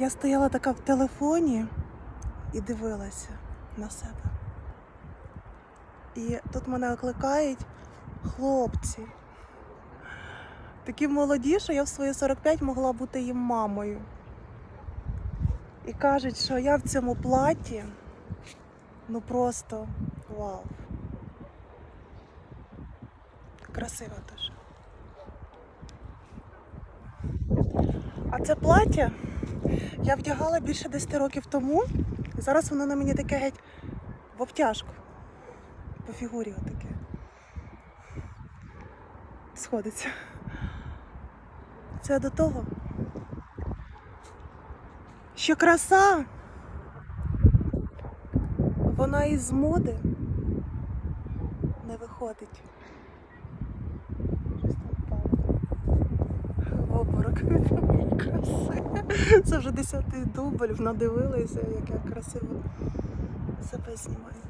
Я стояла така в телефоні і дивилася на себе. І тут мене окликають хлопці. Такі молоді, що я в свої 45 могла бути їм мамою. І кажуть, що я в цьому платі ну просто вау. Красиво дуже. А це плаття я вдягала більше 10 років тому. І зараз воно на мені таке геть в обтяжку. По фігурі отаке. Сходиться. Це до того. Що краса. Вона із моди не виходить. Обморок від краси. Це вже десятий дубль, надивилася, як я красиво себе знімаю.